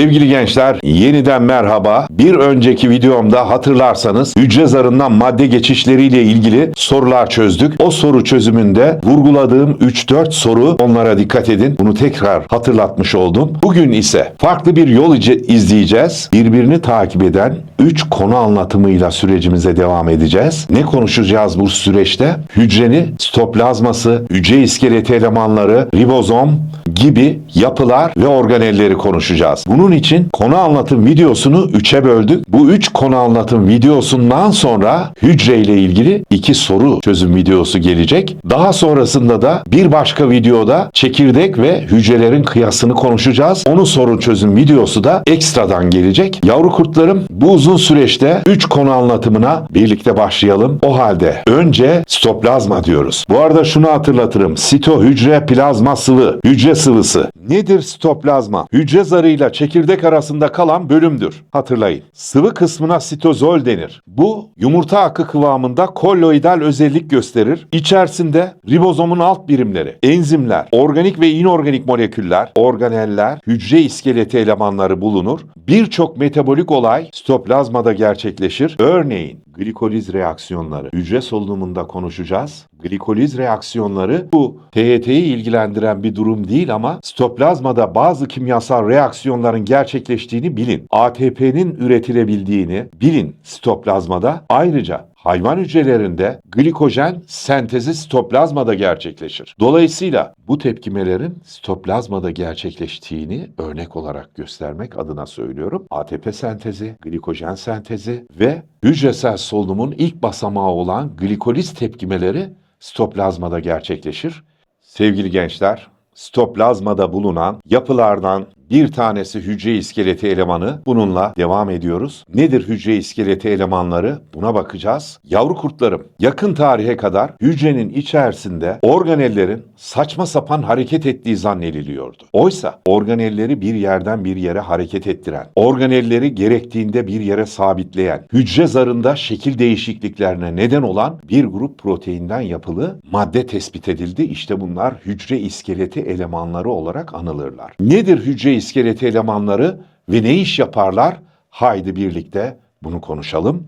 Sevgili gençler, yeniden merhaba. Bir önceki videomda hatırlarsanız hücre zarından madde geçişleriyle ilgili sorular çözdük. O soru çözümünde vurguladığım 3-4 soru onlara dikkat edin. Bunu tekrar hatırlatmış oldum. Bugün ise farklı bir yol izleyeceğiz. Birbirini takip eden 3 konu anlatımıyla sürecimize devam edeceğiz. Ne konuşacağız bu süreçte? Hücrenin stoplazması, hücre iskeleti elemanları, ribozom gibi yapılar ve organelleri konuşacağız. Bunun için konu anlatım videosunu 3'e böldük. Bu 3 konu anlatım videosundan sonra hücre ile ilgili 2 soru çözüm videosu gelecek. Daha sonrasında da bir başka videoda çekirdek ve hücrelerin kıyasını konuşacağız. Onun sorun çözüm videosu da ekstradan gelecek. Yavru kurtlarım bu uzun süreçte 3 konu anlatımına birlikte başlayalım. O halde önce stoplazma diyoruz. Bu arada şunu hatırlatırım. Sito hücre plazma sıvı, hücre sıvısı. Nedir sitoplazma? Hücre zarıyla çekirdek arasında kalan bölümdür. Hatırlayın. Sıvı kısmına sitozol denir. Bu yumurta akı kıvamında kolloidal özellik gösterir. İçerisinde ribozomun alt birimleri, enzimler, organik ve inorganik moleküller, organeller, hücre iskeleti elemanları bulunur. Birçok metabolik olay sitoplazmada gerçekleşir. Örneğin glikoliz reaksiyonları. Hücre solunumunda konuşacağız. Glikoliz reaksiyonları bu TYT'yi ilgilendiren bir durum değil ama sitoplazmada bazı kimyasal reaksiyonların gerçekleştiğini bilin. ATP'nin üretilebildiğini bilin sitoplazmada. Ayrıca hayvan hücrelerinde glikojen sentezi sitoplazmada gerçekleşir. Dolayısıyla bu tepkimelerin sitoplazmada gerçekleştiğini örnek olarak göstermek adına söylüyorum. ATP sentezi, glikojen sentezi ve hücresel solunumun ilk basamağı olan glikoliz tepkimeleri sitoplazmada gerçekleşir. Sevgili gençler, sitoplazmada bulunan yapılardan bir tanesi hücre iskeleti elemanı. Bununla devam ediyoruz. Nedir hücre iskeleti elemanları? Buna bakacağız. Yavru kurtlarım, yakın tarihe kadar hücrenin içerisinde organellerin saçma sapan hareket ettiği zannediliyordu. Oysa organelleri bir yerden bir yere hareket ettiren, organelleri gerektiğinde bir yere sabitleyen, hücre zarında şekil değişikliklerine neden olan bir grup proteinden yapılı madde tespit edildi. İşte bunlar hücre iskeleti elemanları olarak anılırlar. Nedir hücre iskeleti elemanları ve ne iş yaparlar? Haydi birlikte bunu konuşalım.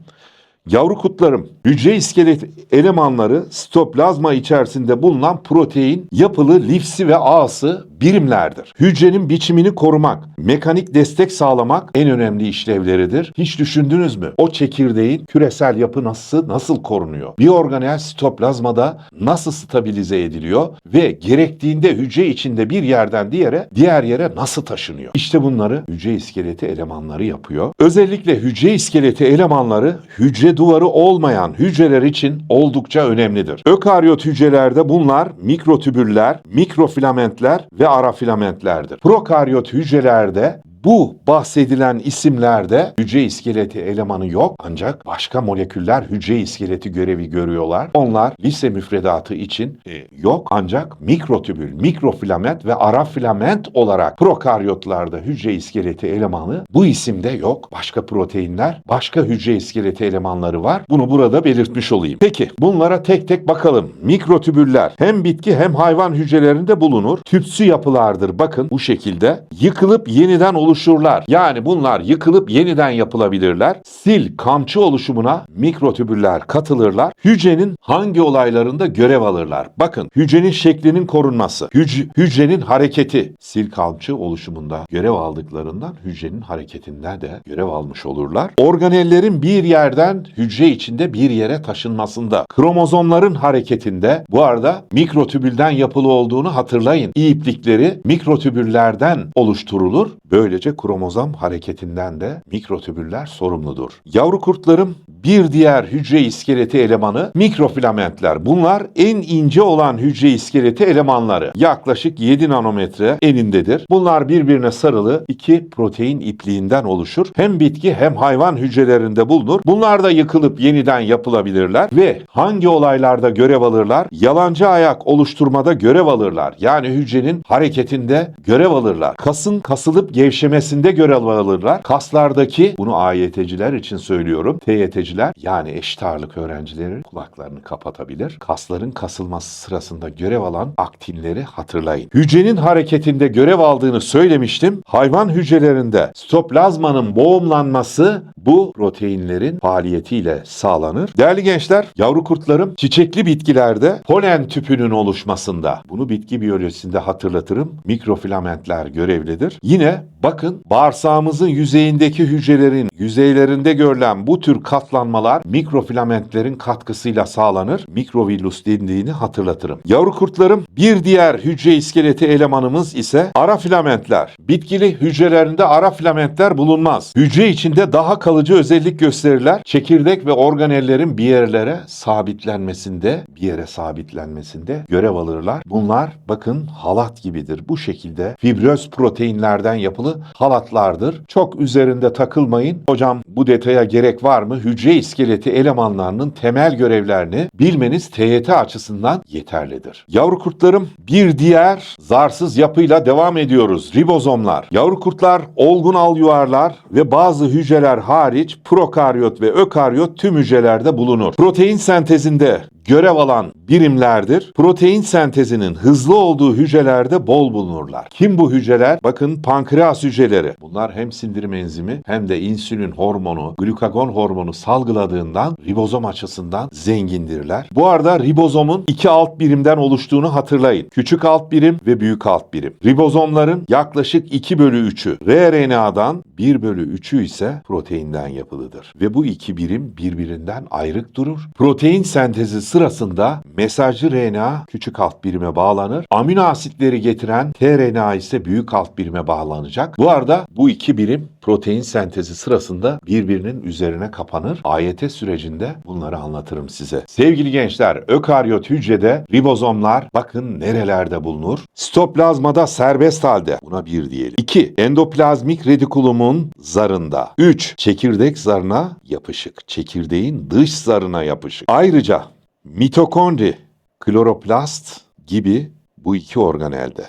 Yavru kutlarım, hücre iskelet elemanları sitoplazma içerisinde bulunan protein yapılı lifsi ve ağsı birimlerdir. Hücrenin biçimini korumak, mekanik destek sağlamak en önemli işlevleridir. Hiç düşündünüz mü? O çekirdeğin küresel yapı nasıl nasıl korunuyor? Bir organel sitoplazmada nasıl stabilize ediliyor ve gerektiğinde hücre içinde bir yerden diğere, diğer yere nasıl taşınıyor? İşte bunları hücre iskeleti elemanları yapıyor. Özellikle hücre iskeleti elemanları hücre duvarı olmayan hücreler için oldukça önemlidir. Ökaryot hücrelerde bunlar mikrotübüller, mikrofilamentler ve ara filamentlerdir. Prokaryot hücrelerde bu bahsedilen isimlerde hücre iskeleti elemanı yok ancak başka moleküller hücre iskeleti görevi görüyorlar. Onlar lise müfredatı için e, yok ancak mikrotübül, mikrofilament ve ara filament olarak prokaryotlarda hücre iskeleti elemanı bu isimde yok. Başka proteinler, başka hücre iskeleti elemanları var. Bunu burada belirtmiş olayım. Peki bunlara tek tek bakalım. Mikrotübüller hem bitki hem hayvan hücrelerinde bulunur. Tüpsü yapılardır. Bakın bu şekilde yıkılıp yeniden oluşurlar. Yani bunlar yıkılıp yeniden yapılabilirler. Sil, kamçı oluşumuna mikrotübüller katılırlar. Hücrenin hangi olaylarında görev alırlar? Bakın hücrenin şeklinin korunması, hüc- hücrenin hareketi, sil kamçı oluşumunda görev aldıklarından hücrenin hareketinden de görev almış olurlar. Organellerin bir yerden hücre içinde bir yere taşınmasında, kromozomların hareketinde bu arada mikrotübülden yapılı olduğunu hatırlayın. İplikleri mikrotübüllerden oluşturulur. Böylece kromozom hareketinden de mikrotübüller sorumludur. Yavru kurtlarım bir diğer hücre iskeleti elemanı mikrofilamentler. Bunlar en ince olan hücre iskeleti elemanları. Yaklaşık 7 nanometre enindedir. Bunlar birbirine sarılı iki protein ipliğinden oluşur. Hem bitki hem hayvan hücrelerinde bulunur. Bunlar da yıkılıp yeniden yapılabilirler ve hangi olaylarda görev alırlar? Yalancı ayak oluşturmada görev alırlar. Yani hücrenin hareketinde görev alırlar. Kasın kasılıp gevşemesinde görev alırlar. Kaslardaki, bunu AYT'ciler için söylüyorum, TYT'ciler yani eşit ağırlık öğrencileri kulaklarını kapatabilir. Kasların kasılması sırasında görev alan aktinleri hatırlayın. Hücrenin hareketinde görev aldığını söylemiştim. Hayvan hücrelerinde stoplazmanın boğumlanması bu proteinlerin faaliyetiyle sağlanır. Değerli gençler, yavru kurtlarım çiçekli bitkilerde polen tüpünün oluşmasında, bunu bitki biyolojisinde hatırlatırım, mikrofilamentler görevlidir. Yine bakın bağırsağımızın yüzeyindeki hücrelerin yüzeylerinde görülen bu tür katlanmalar mikrofilamentlerin katkısıyla sağlanır. Mikrovillus dendiğini hatırlatırım. Yavru kurtlarım bir diğer hücre iskeleti elemanımız ise ara filamentler. Bitkili hücrelerinde ara filamentler bulunmaz. Hücre içinde daha kalıcı özellik gösterirler. Çekirdek ve organellerin bir yerlere sabitlenmesinde, bir yere sabitlenmesinde görev alırlar. Bunlar bakın halat gibidir. Bu şekilde fibröz proteinlerden yapılı halatlardır. Çok üzerinde takılmayın. Hocam bu detaya gerek var mı? Hücre iskeleti elemanlarının temel görevlerini bilmeniz TYT açısından yeterlidir. Yavru kurtlarım bir diğer zarsız yapıyla devam ediyoruz. Ribozomlar. Yavru kurtlar olgun alüvarlar ve bazı hücreler hariç prokaryot ve ökaryot tüm hücrelerde bulunur. Protein sentezinde görev alan birimlerdir. Protein sentezinin hızlı olduğu hücrelerde bol bulunurlar. Kim bu hücreler? Bakın pankreas hücreleri. Bunlar hem sindirim enzimi hem de insülin hormonu, glukagon hormonu salgıladığından ribozom açısından zengindirler. Bu arada ribozomun iki alt birimden oluştuğunu hatırlayın. Küçük alt birim ve büyük alt birim. Ribozomların yaklaşık 2 bölü 3'ü rRNA'dan 1 bölü 3'ü ise proteinden yapılıdır. Ve bu iki birim birbirinden ayrık durur. Protein sentezi sırasında mesajcı RNA küçük alt birime bağlanır. Amino asitleri getiren tRNA ise büyük alt birime bağlanacak. Bu arada bu iki birim protein sentezi sırasında birbirinin üzerine kapanır. AYT sürecinde bunları anlatırım size. Sevgili gençler, ökaryot hücrede ribozomlar bakın nerelerde bulunur? Sitoplazmada serbest halde. Buna bir diyelim. 2. Endoplazmik retikulumun zarında. 3. Çekirdek zarına yapışık. Çekirdeğin dış zarına yapışık. Ayrıca mitokondri, kloroplast gibi bu iki organelde.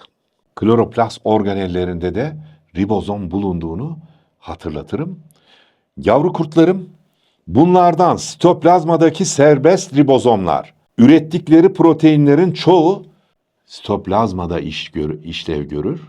Kloroplast organellerinde de ribozom bulunduğunu hatırlatırım. Yavru kurtlarım bunlardan sitoplazmadaki serbest ribozomlar ürettikleri proteinlerin çoğu sitoplazmada iş gör, işlev görür.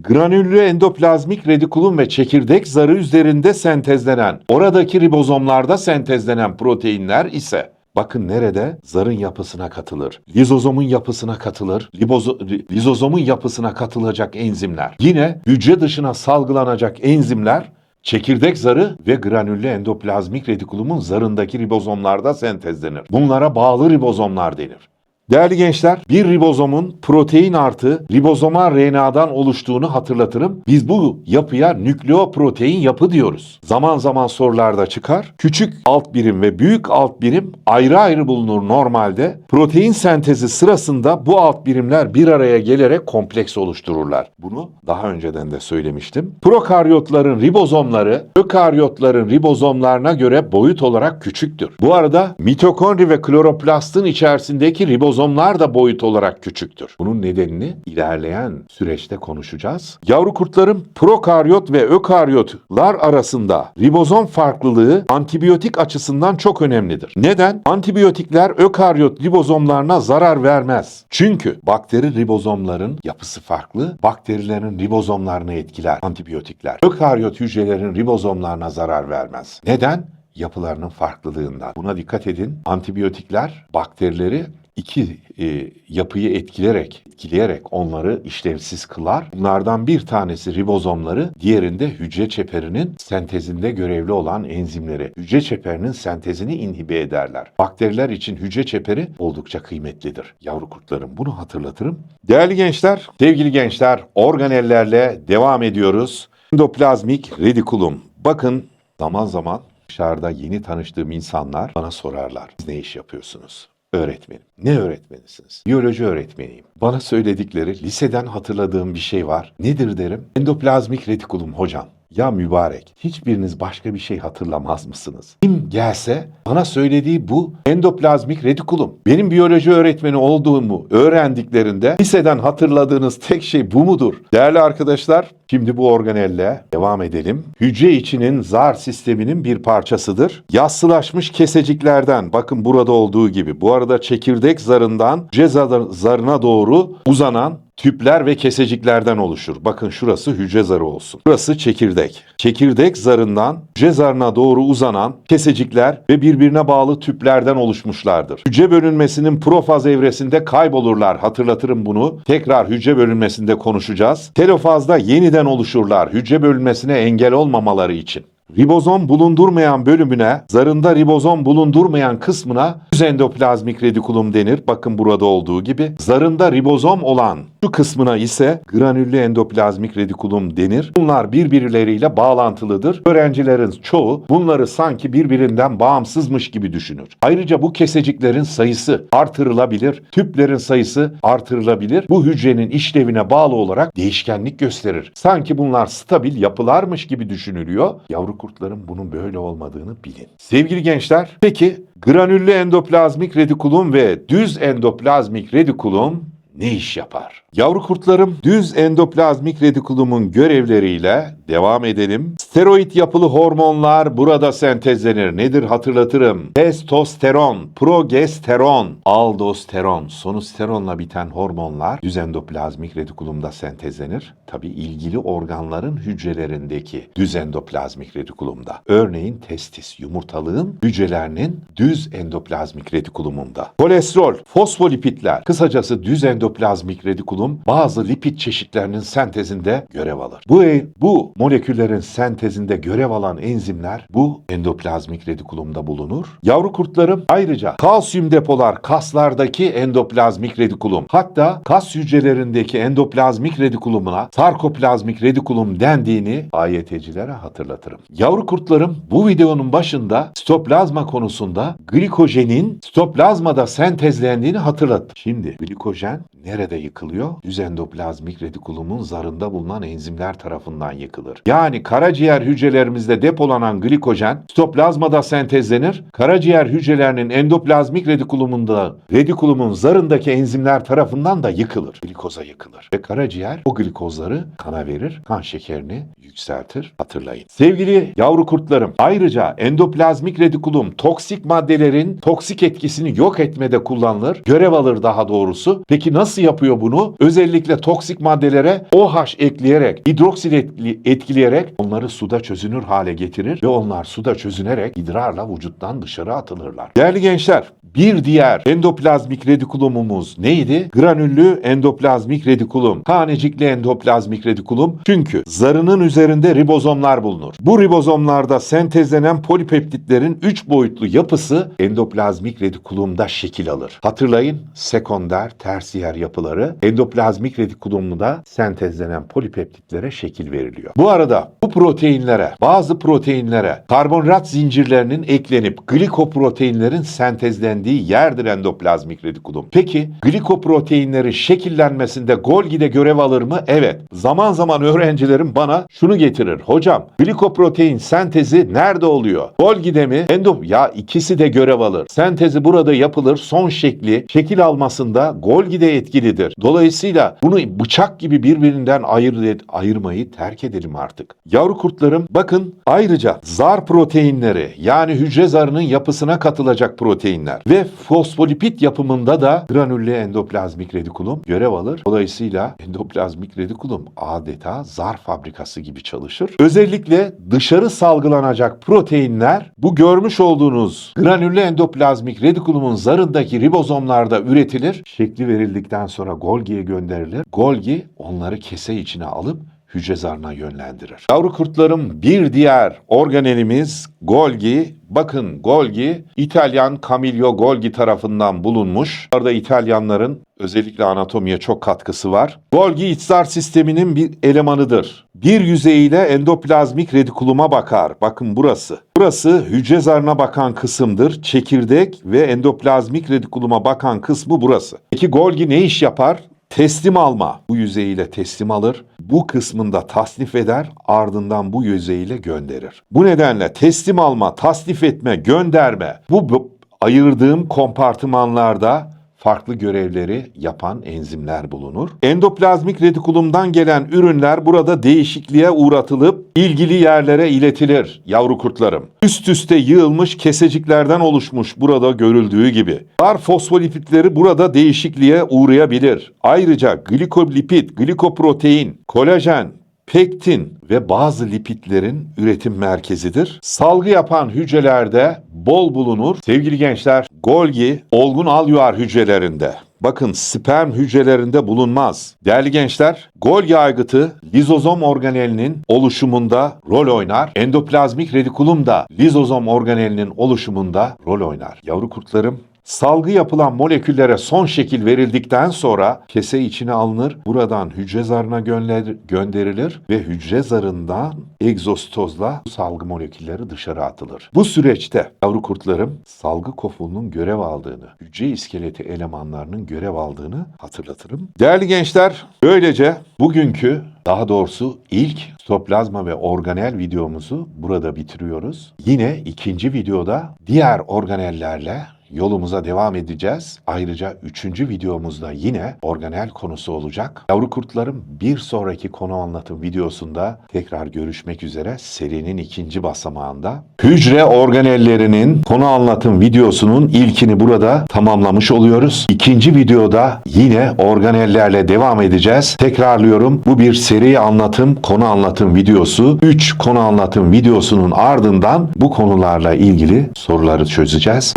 Granüllü endoplazmik redikulum ve çekirdek zarı üzerinde sentezlenen, oradaki ribozomlarda sentezlenen proteinler ise Bakın nerede? Zarın yapısına katılır. Lizozomun yapısına katılır. Libozo, lizozomun yapısına katılacak enzimler. Yine hücre dışına salgılanacak enzimler çekirdek zarı ve granüllü endoplazmik retikulumun zarındaki ribozomlarda sentezlenir. Bunlara bağlı ribozomlar denir. Değerli gençler, bir ribozomun protein artı ribozoma RNA'dan oluştuğunu hatırlatırım. Biz bu yapıya nükleoprotein yapı diyoruz. Zaman zaman sorularda çıkar. Küçük alt birim ve büyük alt birim ayrı ayrı bulunur normalde. Protein sentezi sırasında bu alt birimler bir araya gelerek kompleks oluştururlar. Bunu daha önceden de söylemiştim. Prokaryotların ribozomları ökaryotların ribozomlarına göre boyut olarak küçüktür. Bu arada mitokondri ve kloroplastın içerisindeki ribozomlar da boyut olarak küçüktür. Bunun nedenini ilerleyen süreçte konuşacağız. Yavru kurtların prokaryot ve ökaryotlar arasında ribozom farklılığı antibiyotik açısından çok önemlidir. Neden? Antibiyotikler ökaryot ribozomlarına zarar vermez. Çünkü bakteri ribozomların yapısı farklı. Bakterilerin ribozomlarını etkiler antibiyotikler. Ökaryot hücrelerin ribozomlarına zarar vermez. Neden? Yapılarının farklılığından. Buna dikkat edin. Antibiyotikler bakterileri iki e, yapıyı etkilerek, etkileyerek onları işlevsiz kılar. Bunlardan bir tanesi ribozomları, diğerinde hücre çeperinin sentezinde görevli olan enzimleri. Hücre çeperinin sentezini inhibe ederler. Bakteriler için hücre çeperi oldukça kıymetlidir. Yavru kurtlarım bunu hatırlatırım. Değerli gençler, sevgili gençler, organellerle devam ediyoruz. Endoplazmik redikulum. Bakın zaman zaman dışarıda yeni tanıştığım insanlar bana sorarlar. Siz ne iş yapıyorsunuz? Öğretmenim. Ne öğretmenisiniz? Biyoloji öğretmeniyim. Bana söyledikleri liseden hatırladığım bir şey var. Nedir derim? Endoplazmik retikulum hocam. Ya mübarek, hiçbiriniz başka bir şey hatırlamaz mısınız? Kim gelse bana söylediği bu endoplazmik retikulum. Benim biyoloji öğretmeni olduğumu öğrendiklerinde liseden hatırladığınız tek şey bu mudur? Değerli arkadaşlar, şimdi bu organelle devam edelim. Hücre içinin zar sisteminin bir parçasıdır. Yassılaşmış keseciklerden, bakın burada olduğu gibi. Bu arada çekirdek zarından hücre zar- zarına doğru uzanan tüpler ve keseciklerden oluşur. Bakın şurası hücre zarı olsun. Burası çekirdek. Çekirdek zarından hücre zarına doğru uzanan kesecikler ve birbirine bağlı tüplerden oluşmuşlardır. Hücre bölünmesinin profaz evresinde kaybolurlar. Hatırlatırım bunu. Tekrar hücre bölünmesinde konuşacağız. Telofazda yeniden oluşurlar. Hücre bölünmesine engel olmamaları için. Ribozom bulundurmayan bölümüne, zarında ribozom bulundurmayan kısmına düz endoplazmik retikulum denir. Bakın burada olduğu gibi. Zarında ribozom olan şu kısmına ise granüllü endoplazmik retikulum denir. Bunlar birbirleriyle bağlantılıdır. Öğrencilerin çoğu bunları sanki birbirinden bağımsızmış gibi düşünür. Ayrıca bu keseciklerin sayısı artırılabilir, tüplerin sayısı artırılabilir. Bu hücrenin işlevine bağlı olarak değişkenlik gösterir. Sanki bunlar stabil yapılarmış gibi düşünülüyor. Yavru kurtların bunun böyle olmadığını bilin. Sevgili gençler, peki granüllü endoplazmik retikulum ve düz endoplazmik retikulum ne iş yapar? Yavru kurtlarım düz endoplazmik retikulumun görevleriyle devam edelim. Steroid yapılı hormonlar burada sentezlenir. Nedir hatırlatırım. Testosteron, progesteron, aldosteron, sonu steronla biten hormonlar düz endoplazmik retikulumda sentezlenir. Tabi ilgili organların hücrelerindeki düz endoplazmik retikulumda. Örneğin testis, yumurtalığın hücrelerinin düz endoplazmik retikulumunda. Kolesterol, fosfolipitler, kısacası düz endoplazmik retikulum bazı lipid çeşitlerinin sentezinde görev alır. Bu, bu moleküllerin sentezinde görev alan enzimler bu endoplazmik retikulumda bulunur. Yavru kurtlarım ayrıca kalsiyum depolar kaslardaki endoplazmik retikulum hatta kas hücrelerindeki endoplazmik retikulumuna sarkoplazmik retikulum dendiğini AYT'cilere hatırlatırım. Yavru kurtlarım bu videonun başında sitoplazma konusunda glikojenin sitoplazmada sentezlendiğini hatırlat. Şimdi glikojen nerede yıkılıyor? Düz endoplazmik retikulumun zarında bulunan enzimler tarafından yıkılır. Yani karaciğer hücrelerimizde depolanan glikojen sitoplazmada sentezlenir. Karaciğer hücrelerinin endoplazmik retikulumunda retikulumun zarındaki enzimler tarafından da yıkılır. Glikoza yıkılır. Ve karaciğer o glikozları kana verir. Kan şekerini yükseltir. Hatırlayın. Sevgili yavru kurtlarım ayrıca endoplazmik retikulum toksik maddelerin toksik etkisini yok etmede kullanılır. Görev alır daha doğrusu. Peki nasıl yapıyor bunu? Özellikle toksik maddelere OH ekleyerek, hidroksil etki- etkileyerek onları suda çözünür hale getirir ve onlar suda çözünerek idrarla vücuttan dışarı atılırlar. Değerli gençler, bir diğer endoplazmik retikulumumuz neydi? Granüllü endoplazmik retikulum. Tanecikli endoplazmik retikulum. Çünkü zarının üzerinde ribozomlar bulunur. Bu ribozomlarda sentezlenen polipeptitlerin 3 boyutlu yapısı endoplazmik retikulumda şekil alır. Hatırlayın sekonder, tersiyer yapıları endoplazmik retikulumda sentezlenen polipeptitlere şekil veriliyor. Bu arada bu proteinlere, bazı proteinlere karbonhidrat zincirlerinin eklenip glikoproteinlerin sentezlendiği yerdir endoplazmik retikulum. Peki glikoproteinlerin şekillenmesinde Golgi'de görev alır mı? Evet. Zaman zaman öğrencilerim bana şunu getirir. Hocam glikoprotein sentezi nerede oluyor? Golgi'de mi? Endo ya ikisi de görev alır. Sentezi burada yapılır. Son şekli şekil almasında Golgi'de etkilidir. Dolayısıyla bunu bıçak gibi birbirinden ayır, ayırmayı terk edelim artık. Yavru kurtlarım bakın ayrıca zar proteinleri yani hücre zarının yapısına katılacak proteinler ve fosfolipid yapımında da granüllü endoplazmik retikulum görev alır. Dolayısıyla endoplazmik retikulum adeta zar fabrikası gibi çalışır. Özellikle dışarı salgılanacak proteinler bu görmüş olduğunuz granüllü endoplazmik retikulumun zarındaki ribozomlarda üretilir. Şekli verildikten sonra Golgi'ye gönderilir. Golgi onları kese içine alıp hücre zarına yönlendirir. Yavru kurtlarım bir diğer organelimiz Golgi. Bakın Golgi İtalyan Camillo Golgi tarafından bulunmuş. Orada İtalyanların özellikle anatomiye çok katkısı var. Golgi içsar sisteminin bir elemanıdır. Bir yüzeyiyle endoplazmik retikuluma bakar. Bakın burası. Burası hücre zarına bakan kısımdır. Çekirdek ve endoplazmik retikuluma bakan kısmı burası. Peki Golgi ne iş yapar? Teslim alma. Bu yüzeyiyle teslim alır. Bu kısmında tasnif eder, ardından bu yüzeyiyle gönderir. Bu nedenle teslim alma, tasnif etme, gönderme bu, ayırdığım kompartımanlarda farklı görevleri yapan enzimler bulunur. Endoplazmik retikulumdan gelen ürünler burada değişikliğe uğratılıp ilgili yerlere iletilir yavru kurtlarım. Üst üste yığılmış keseciklerden oluşmuş burada görüldüğü gibi. Dar fosfolipitleri burada değişikliğe uğrayabilir. Ayrıca glikolipid, glikoprotein, kolajen, pektin ve bazı lipidlerin üretim merkezidir. Salgı yapan hücrelerde bol bulunur. Sevgili gençler, Golgi olgun alveolar hücrelerinde Bakın sperm hücrelerinde bulunmaz. Değerli gençler, Golgi aygıtı lizozom organelinin oluşumunda rol oynar. Endoplazmik retikulum da lizozom organelinin oluşumunda rol oynar. Yavru kurtlarım, Salgı yapılan moleküllere son şekil verildikten sonra kese içine alınır, buradan hücre zarına gönder- gönderilir ve hücre zarından egzostozla salgı molekülleri dışarı atılır. Bu süreçte yavru kurtlarım salgı kofuğunun görev aldığını, hücre iskeleti elemanlarının görev aldığını hatırlatırım. Değerli gençler, böylece bugünkü daha doğrusu ilk stoplazma ve organel videomuzu burada bitiriyoruz. Yine ikinci videoda diğer organellerle yolumuza devam edeceğiz. Ayrıca üçüncü videomuzda yine organel konusu olacak. Yavru kurtlarım bir sonraki konu anlatım videosunda tekrar görüşmek üzere serinin ikinci basamağında. Hücre organellerinin konu anlatım videosunun ilkini burada tamamlamış oluyoruz. İkinci videoda yine organellerle devam edeceğiz. Tekrarlıyorum bu bir seri anlatım, konu anlatım videosu. 3 konu anlatım videosunun ardından bu konularla ilgili soruları çözeceğiz.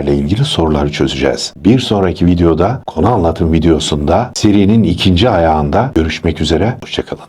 Organellerle ilgili soruları çözeceğiz. Bir sonraki videoda konu anlatım videosunda serinin ikinci ayağında görüşmek üzere. Hoşçakalın.